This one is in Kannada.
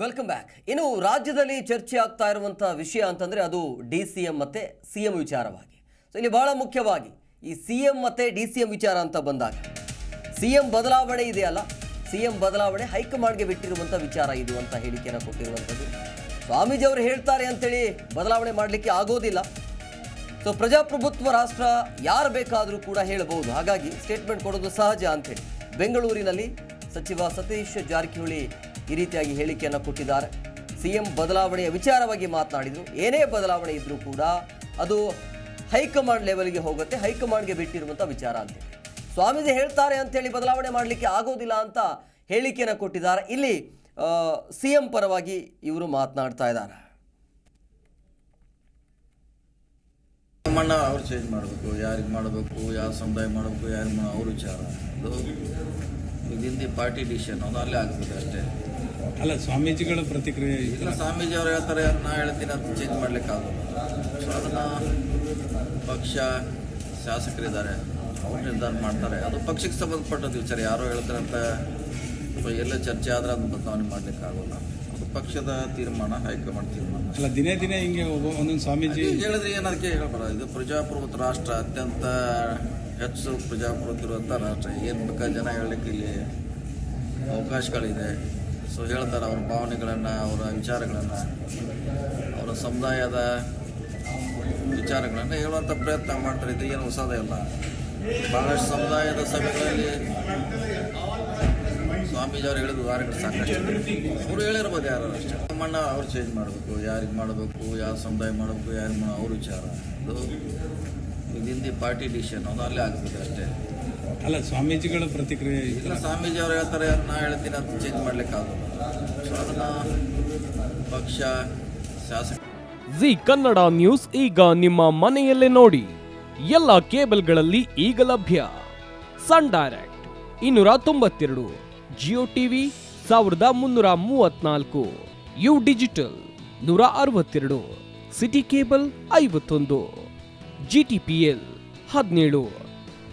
ವೆಲ್ಕಮ್ ಬ್ಯಾಕ್ ಇನ್ನು ರಾಜ್ಯದಲ್ಲಿ ಚರ್ಚೆ ಆಗ್ತಾ ಇರುವಂಥ ವಿಷಯ ಅಂತಂದರೆ ಅದು ಡಿ ಸಿ ಎಂ ಮತ್ತು ಸಿ ಎಂ ವಿಚಾರವಾಗಿ. ಸೊ ಇಲ್ಲಿ ಬಹಳ ಮುಖ್ಯವಾಗಿ ಈ ಸಿ ಎಂ ಮತ್ತು ಡಿ ಸಿ ಎಂ ವಿಚಾರ ಅಂತ ಬಂದಾಗ ಸಿ ಎಂ ಬದಲಾವಣೆ ಇದೆಯಲ್ಲ? ಸಿ ಎಂ ಬದಲಾವಣೆ ಹೈಕಮಾಂಡ್ಗೆ ಬಿಟ್ಟಿರುವಂಥ ವಿಚಾರ ಇದು ಅಂತ ಹೇಳಿಕೆಯನ್ನು ಕೊಟ್ಟಿರುವಂಥದ್ದು. ಸ್ವಾಮೀಜಿ ಅವರು ಹೇಳ್ತಾರೆ ಅಂತೇಳಿ ಬದಲಾವಣೆ ಮಾಡಲಿಕ್ಕೆ ಆಗೋದಿಲ್ಲ. ಸೊ ಪ್ರಜಾಪ್ರಭುತ್ವ ರಾಷ್ಟ್ರ ಯಾರು ಬೇಕಾದರೂ ಕೂಡ ಹೇಳಬಹುದು ಹಾಗಾಗಿ ಸ್ಟೇಟ್ಮೆಂಟ್ ಕೊಡೋದು ಸಹಜ ಅಂತೇಳಿ. ಬೆಂಗಳೂರಿನಲ್ಲಿ ಸಚಿವ ಸತೀಶ್ ಜಾರಕಿಹೊಳಿ ಈ ರೀತಿಯಾಗಿ ಹೇಳಿಕೆಯನ್ನು ಕೊಟ್ಟಿದ್ದಾರೆ. ಸಿಎಂ ಬದಲಾವಣೆಯ ವಿಚಾರವಾಗಿ ಮಾತನಾಡಿದರು. ಏನೇ ಬದಲಾವಣೆ ಇದ್ದರೂ ಕೂಡ ಅದು ಹೈಕಮಾಂಡ್ ಲೆವೆಲ್ಗೆ ಹೋಗುತ್ತೆ, ಹೈಕಮಾಂಡ್ಗೆ ಬಿಟ್ಟಿರುವಂಥ ವಿಚಾರ ಅಂತ ಸ್ವಾಮೀಜಿ ಹೇಳ್ತಾರೆ ಅಂತೇಳಿ ಬದಲಾವಣೆ ಮಾಡಲಿಕ್ಕೆ ಆಗೋದಿಲ್ಲ ಅಂತ ಹೇಳಿಕೆಯನ್ನು ಕೊಟ್ಟಿದ್ದಾರೆ. ಇಲ್ಲಿ ಸಿ ಎಂ ಪರವಾಗಿ ಇವರು ಮಾತನಾಡ್ತಾ ಇದ್ದಾರೆ. ಮಣ್ಣ ಅವ್ರು ಚೇಂಜ್ ಮಾಡಬೇಕು, ಯಾರಿಗೆ ಮಾಡಬೇಕು ಯಾವ ಸಮುದಾಯ ಮಾಡಬೇಕು ಯಾರಿಗೆ ಮಾಡೋ ಅವ್ರ ವಿಚಾರ. ಅದು ವಿದಿನ್ ದಿ ಪಾರ್ಟಿ ಡಿಸಿಷನ್ ಅದು ಅಲ್ಲೇ ಆಗ್ತದೆ ಅಷ್ಟೇ. ಅಲ್ಲ ಸ್ವಾಮೀಜಿಗಳ ಪ್ರತಿಕ್ರಿಯೆ ಇಲ್ಲ ಸ್ವಾಮೀಜಿ ಅವ್ರು ಹೇಳ್ತಾರೆ ನಾ ಹೇಳ್ತೀನಿ ಅಂತ ಚೇಂಜ್ ಮಾಡ್ಲಿಕ್ಕಾಗಲ್ಲ ಸೊ ಅದನ್ನು ಪಕ್ಷ ಶಾಸಕರಿದ್ದಾರೆ ಅವ್ರು ನಿರ್ಧಾರ ಮಾಡ್ತಾರೆ. ಅದು ಪಕ್ಷಕ್ಕೆ ಸಂಬಂಧಪಟ್ಟದ್ದು ವಿಚಾರ. ಯಾರೋ ಹೇಳ್ತಾರೆ ಅಂತ ಎಲ್ಲ ಚರ್ಚೆ ಆದ್ರೆ ಅದನ್ನು ಬದಲಾವಣೆ ಮಾಡ್ಲಿಕ್ಕಾಗಲ್ಲ. ಅದು ಪಕ್ಷದ ತೀರ್ಮಾನ ಹೈಕಮಾಂಡ್ ತೀರ್ಮಾನ. ಅಲ್ಲ ದಿನೇ ದಿನೇ ಹಿಂಗೆ ಒಂದೊಂದು ಸ್ವಾಮೀಜಿ ಹೇಳಿದ್ರೆ ಏನದಕ್ಕೆ ಹೇಳ್ಬಾರ ಇದು ಪ್ರಜಾಪ್ರಭುತ್ವ ರಾಷ್ಟ್ರ ಅತ್ಯಂತ ಹೆಚ್ಚು ಪ್ರಜಾಪ್ರಭುತ್ವ ಇರುವಂಥ ರಾಷ್ಟ್ರ. ಏನು ಬೇಕಾ ಜನ ಹೇಳಲಿಕ್ಕೆ ಇಲ್ಲಿ ಅವಕಾಶಗಳಿದೆ. ಸೊ ಹೇಳ್ತಾರೆ ಅವ್ರ ಭಾವನೆಗಳನ್ನು, ಅವರ ವಿಚಾರಗಳನ್ನು, ಅವರ ಸಮುದಾಯದ ವಿಚಾರಗಳನ್ನು ಹೇಳುವಂಥ ಪ್ರಯತ್ನ ಮಾಡ್ತಾರೆ. ಇದು ಏನು ಹೊಸದೇ ಅಲ್ಲ. ಭಾಳಷ್ಟು ಸಮುದಾಯದ ಸಭೆಗಳಲ್ಲಿ ಸ್ವಾಮೀಜಿ ಅವ್ರು ಹೇಳಿದ ಸಾಕಷ್ಟು. ಅವರು ಹೇಳಿರ್ಬೋದು ಯಾರು ಅಷ್ಟೇ. ನಮ್ಮಣ್ಣ ಅವ್ರು ಚೇಂಜ್ ಮಾಡಬೇಕು, ಯಾರಿಗೆ ಮಾಡಬೇಕು, ಯಾವ ಸಮುದಾಯ ಮಾಡಬೇಕು, ಯಾರಿಗೆ ಮಾಡೋ ಅವ್ರ ವಿಚಾರ. ಅದು ವಿದಿನ್ ದಿ ಪಾರ್ಟಿ ಡಿಸಿಷನ್ ಅದು ಅಲ್ಲೇ ಆಗ್ತದೆ ಅಷ್ಟೇ. ಅಲ್ಲ ಸ್ವಾಮೀಜಿಗಳ ಪ್ರತಿಕ್ರಿಯೆ ಇಲ್ಲ ಸ್ವಾಮೀಜಿ ಅವ್ರು ಹೇಳ್ತಾರೆ ನಾ ಹೇಳ್ತೀನಿ ಅಂತ ಚೇಂಜ್ ಮಾಡ್ಲಿಕ್ಕೆ ಆಗೋಲ್ಲ ಸೊ ಅದನ್ನು ಪಕ್ಷ ಶಾಸಕ ಜಿ ಕನ್ನಡ ನ್ಯೂಸ್ ಈಗ ನಿಮ್ಮ ಮನೆಯಲ್ಲೇ ನೋಡಿ. ಎಲ್ಲ ಕೇಬಲ್ಗಳಲ್ಲಿ ಈಗ ಲಭ್ಯ. ಸನ್ ಡೈರೆಕ್ಟ್ ಇನ್ನೂರ ತೊಂಬತ್ತೆರಡು ಜಿಯೋ ಟಿವಿ ಸಾವಿರದ ಮುನ್ನೂರ ಮೂವತ್ನಾಲ್ಕು ಯು ಡಿಜಿಟಲ್ ನೂರ ಅರವತ್ತೆರಡು ಸಿಟಿ ಕೇಬಲ್ ಐವತ್ತೊಂದು ಜಿ ಟಿ ಪಿ ಎಲ್ ಹದಿನೇಳು.